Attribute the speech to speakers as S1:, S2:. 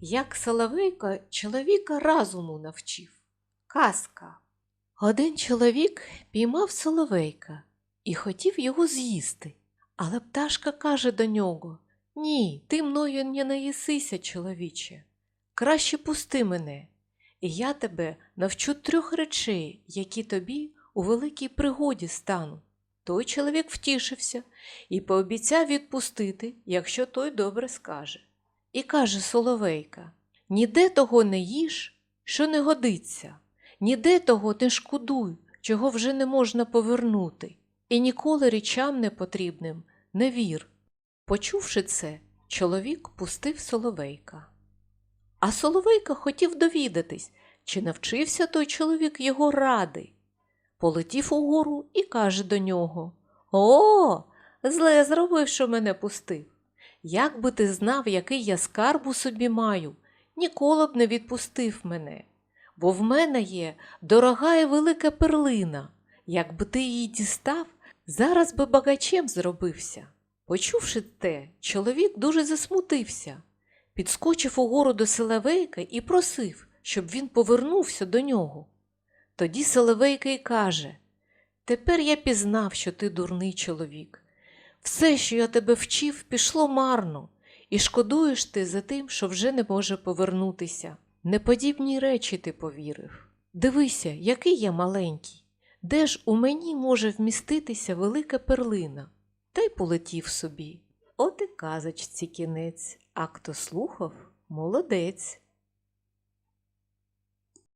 S1: Як Соловейко чоловіка разуму навчив. Казка. Один чоловік піймав соловейка і хотів його з'їсти. Але пташка каже до нього Ні, ти мною не наїсися, чоловіче. Краще пусти мене, і я тебе навчу трьох речей, які тобі у великій пригоді стануть. Той чоловік втішився і пообіцяв відпустити, якщо той добре скаже. І каже Соловейка Ніде того не їж, що не годиться, ніде того не шкодуй, чого вже не можна повернути, і ніколи речам непотрібним не вір. Почувши це, чоловік пустив Соловейка. А Соловейка хотів довідатись, чи навчився той чоловік його ради. Полетів угору і каже до нього О, зле зробив, що мене пустив. Як би ти знав, який я скарб у собі маю, ніколи б не відпустив мене, бо в мене є дорога і велика перлина. Якби ти її дістав, зараз би багачем зробився. Почувши те, чоловік дуже засмутився, підскочив угору до Селевейка і просив, щоб він повернувся до нього. Тоді Соловейка й каже Тепер я пізнав, що ти дурний чоловік. Все, що я тебе вчив, пішло марно, і шкодуєш ти за тим, що вже не може повернутися. Неподібні речі ти повірив. Дивися, який я маленький. Де ж у мені може вміститися велика перлина? Та й полетів собі. От і казочці кінець, а хто слухав, молодець.